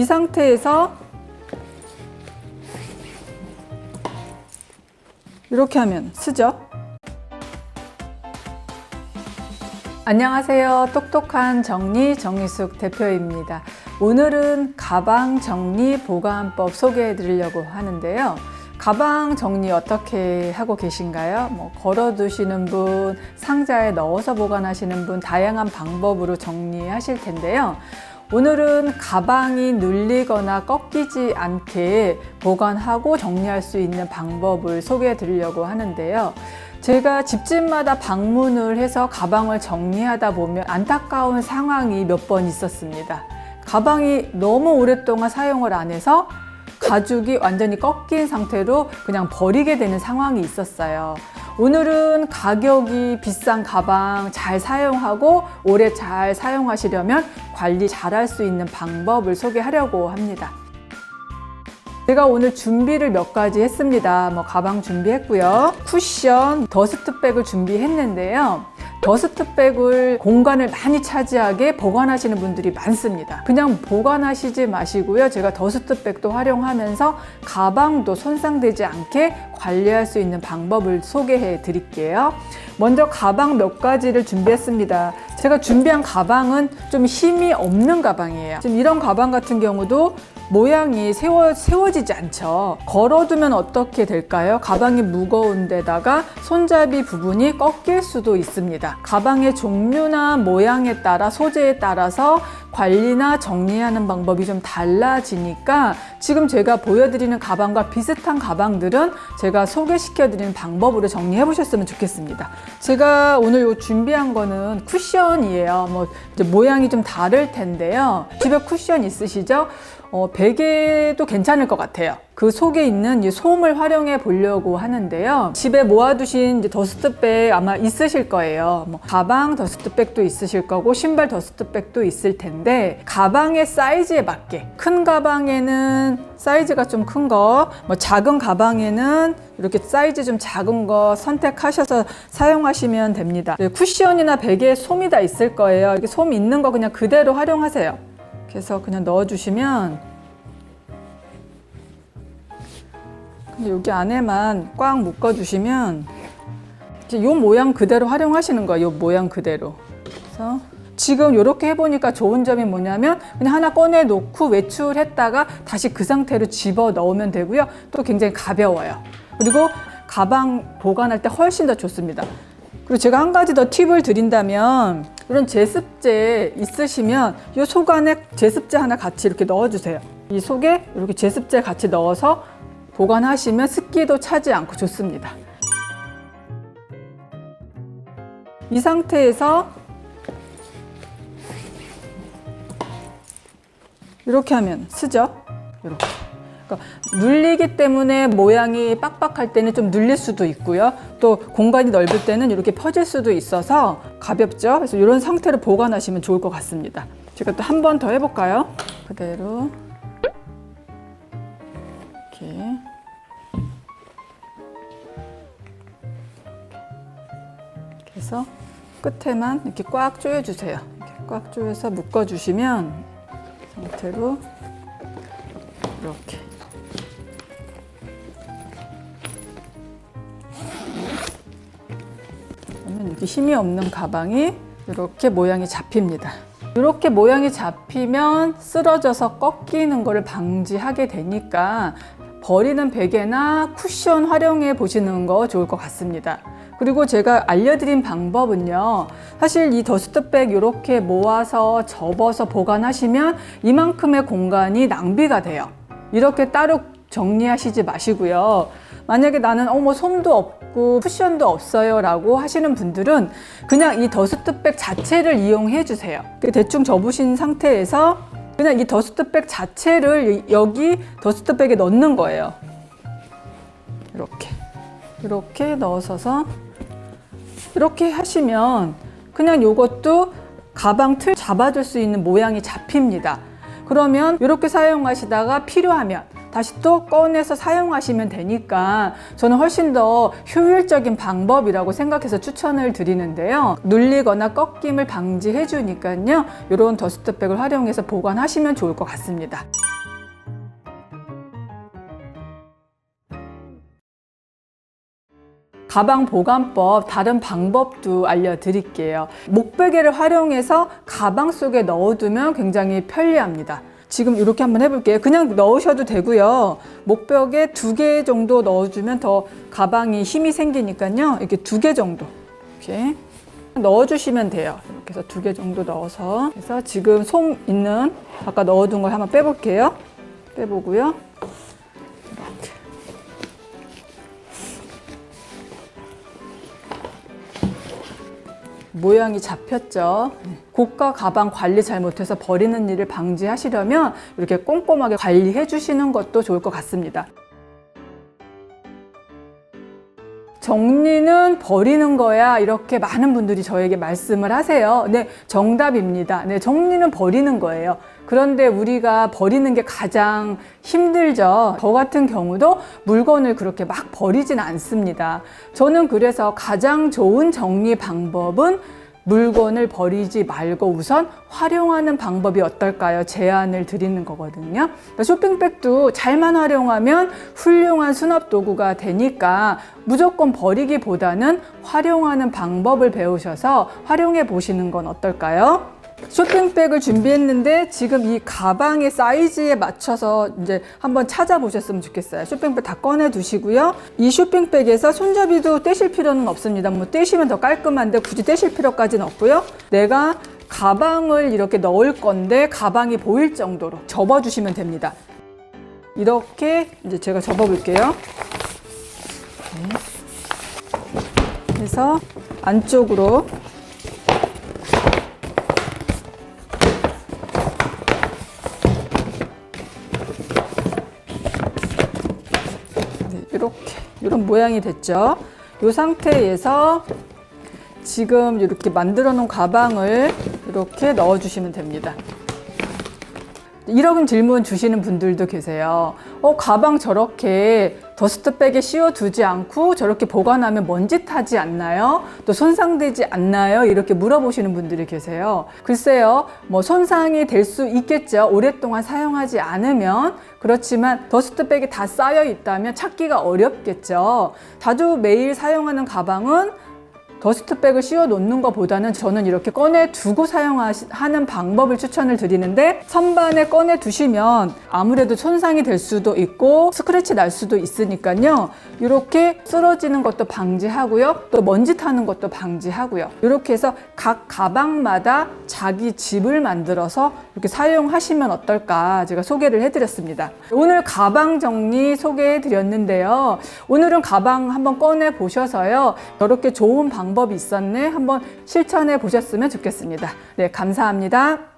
이 상태에서 이렇게 하면 쓰죠. 안녕하세요. 똑똑한 정리 정리숙 대표입니다. 오늘은 가방 정리 보관법 소개해 드리려고 하는데요. 가방 정리 어떻게 하고 계신가요? 뭐 걸어 두시는 분, 상자에 넣어서 보관하시는 분 다양한 방법으로 정리하실 텐데요. 오늘은 가방이 눌리거나 꺾이지 않게 보관하고 정리할 수 있는 방법을 소개해 드리려고 하는데요. 제가 집집마다 방문을 해서 가방을 정리하다 보면 안타까운 상황이 몇 번 있었습니다. 가방이 너무 오랫동안 사용을 안 해서 가죽이 완전히 꺾인 상태로 그냥 버리게 되는 상황이 있었어요. 오늘은 가격이 비싼 가방 잘 사용하고 오래 잘 사용하시려면 관리 잘 할 수 있는 방법을 소개하려고 합니다. 제가 오늘 준비를 몇 가지 했습니다. 뭐 가방 준비했고요. 쿠션, 더스트백을 준비했는데요. 더스트백을 공간을 많이 차지하게 보관하시는 분들이 많습니다. 그냥 보관하시지 마시고요. 제가 더스트백도 활용하면서 가방도 손상되지 않게 관리할 수 있는 방법을 소개해 드릴게요. 먼저 가방 몇 가지를 준비했습니다. 제가 준비한 가방은 좀 힘이 없는 가방이에요. 지금 이런 가방 같은 경우도 모양이 세워, 세워지지 않죠. 걸어두면 어떻게 될까요? 가방이 무거운데다가 손잡이 부분이 꺾일 수도 있습니다. 가방의 종류나 모양에 따라 소재에 따라서 관리나 정리하는 방법이 좀 달라지니까 지금 제가 보여드리는 가방과 비슷한 가방들은 제가 소개시켜드리는 방법으로 정리해 보셨으면 좋겠습니다. 제가 오늘 요 준비한 거는 쿠션이에요. 뭐 모양이 좀 다를 텐데요. 집에 쿠션 있으시죠? 어, 베개도 괜찮을 것 같아요. 그 속에 있는 이 솜을 활용해 보려고 하는데요. 집에 모아두신 더스트백 아마 있으실 거예요. 뭐 가방 더스트백도 있으실 거고 신발 더스트백도 있을 텐데 가방의 사이즈에 맞게 큰 가방에는 사이즈가 좀 큰 거, 뭐 작은 가방에는 이렇게 사이즈 좀 작은 거 선택하셔서 사용하시면 됩니다. 네, 쿠션이나 베개에 솜이 다 있을 거예요. 이렇게 솜 있는 거 그냥 그대로 활용하세요. 그래서 그냥 넣어주시면 여기 안에만 꽉 묶어주시면 이제 이 모양 그대로 활용하시는 거예요. 이 모양 그대로. 그래서 지금 이렇게 해보니까 좋은 점이 뭐냐면 그냥 하나 꺼내 놓고 외출했다가 다시 그 상태로 집어 넣으면 되고요. 또 굉장히 가벼워요. 그리고 가방 보관할 때 훨씬 더 좋습니다. 그리고 제가 한 가지 더 팁을 드린다면 이런 제습제 있으시면 이 속 안에 제습제 하나 같이 이렇게 넣어주세요. 이 속에 이렇게 제습제 같이 넣어서 보관하시면 습기도 차지 않고 좋습니다. 이 상태에서 이렇게 하면 쓰죠. 이렇게. 그러니까 눌리기 때문에 모양이 빡빡할 때는 좀 눌릴 수도 있고요. 또 공간이 넓을 때는 이렇게 퍼질 수도 있어서 가볍죠. 그래서 이런 상태로 보관하시면 좋을 것 같습니다. 제가 또 한 번 더 해볼까요? 그대로 이렇게 해서 끝에만 이렇게 꽉 조여주세요. 이렇게 꽉 조여서 묶어주시면 이 상태로 이렇게 힘이 없는 가방이 이렇게 모양이 잡힙니다. 이렇게 모양이 잡히면 쓰러져서 꺾이는 것을 방지하게 되니까 버리는 베개나 쿠션 활용해 보시는 거 좋을 것 같습니다. 그리고 제가 알려드린 방법은요. 사실 이 더스트백 이렇게 모아서 접어서 보관하시면 이만큼의 공간이 낭비가 돼요. 이렇게 따로 정리하시지 마시고요. 만약에 나는 어머 솜도 없 고 쿠션도 없어요 라고 하시는 분들은 그냥 이 더스트백 자체를 이용해 주세요. 대충 접으신 상태에서 그냥 이 더스트백 자체를 여기 더스트백에 넣는 거예요. 이렇게. 이렇게 넣어서서 이렇게 하시면 그냥 이것도 가방 틀 잡아줄 수 있는 모양이 잡힙니다. 그러면 이렇게 사용하시다가 필요하면 다시 또 꺼내서 사용하시면 되니까 저는 훨씬 더 효율적인 방법이라고 생각해서 추천을 드리는데요. 눌리거나 꺾임을 방지해 주니까요. 이런 더스트백을 활용해서 보관하시면 좋을 것 같습니다. 가방 보관법 다른 방법도 알려드릴게요. 목베개를 활용해서 가방 속에 넣어두면 굉장히 편리합니다. 지금 이렇게 한번 해볼게요. 그냥 넣으셔도 되고요. 목벽에 두 개 정도 넣어주면 더 가방이 힘이 생기니까요. 이렇게 두 개 정도 이렇게 넣어주시면 돼요. 이렇게 해서 두 개 정도 넣어서 그래서 지금 솜 있는 아까 넣어둔 걸 한번 빼볼게요. 빼보고요. 모양이 잡혔죠. 고가 가방 관리 잘못해서 버리는 일을 방지하시려면 이렇게 꼼꼼하게 관리해 주시는 것도 좋을 것 같습니다. 정리는 버리는 거야. 이렇게 많은 분들이 저에게 말씀을 하세요. 네, 정답입니다. 네, 정리는 버리는 거예요. 그런데 우리가 버리는 게 가장 힘들죠. 저 같은 경우도 물건을 그렇게 막 버리진 않습니다. 저는 그래서 가장 좋은 정리 방법은 물건을 버리지 말고 우선 활용하는 방법이 어떨까요? 제안을 드리는 거거든요. 그러니까 쇼핑백도 잘만 활용하면 훌륭한 수납 도구가 되니까 무조건 버리기보다는 활용하는 방법을 배우셔서 활용해 보시는 건 어떨까요? 쇼핑백을 준비했는데 지금 이 가방의 사이즈에 맞춰서 이제 한번 찾아보셨으면 좋겠어요. 쇼핑백 다 꺼내 두시고요. 이 쇼핑백에서 손잡이도 떼실 필요는 없습니다. 뭐 떼시면 더 깔끔한데 굳이 떼실 필요까지는 없고요. 내가 가방을 이렇게 넣을 건데 가방이 보일 정도로 접어 주시면 됩니다. 이렇게 이제 제가 접어 볼게요. 네. 그래서 안쪽으로 이렇게 이런 모양이 됐죠. 이 상태에서 지금 이렇게 만들어 놓은 가방을 이렇게 넣어 주시면 됩니다. 이런 질문 주시는 분들도 계세요. 어, 가방 저렇게 더스트백에 씌워두지 않고 저렇게 보관하면 먼지 타지 않나요? 또 손상되지 않나요? 이렇게 물어보시는 분들이 계세요. 글쎄요, 뭐 손상이 될 수 있겠죠. 오랫동안 사용하지 않으면. 그렇지만 더스트백이 다 쌓여 있다면 찾기가 어렵겠죠. 자주 매일 사용하는 가방은 더스트백을 씌워 놓는 것보다는 저는 이렇게 꺼내 두고 사용하는 방법을 추천을 드리는데 선반에 꺼내 두시면 아무래도 손상이 될 수도 있고 스크래치 날 수도 있으니까요. 이렇게 쓰러지는 것도 방지하고요. 또 먼지 타는 것도 방지하고요. 이렇게 해서 각 가방마다 자기 집을 만들어서 이렇게 사용하시면 어떨까 제가 소개를 해드렸습니다. 오늘 가방 정리 소개해 드렸는데요. 오늘은 가방 한번 꺼내 보셔서요. 저렇게 좋은 방법이 있었네 한번 실천해 보셨으면 좋겠습니다. 네, 감사합니다.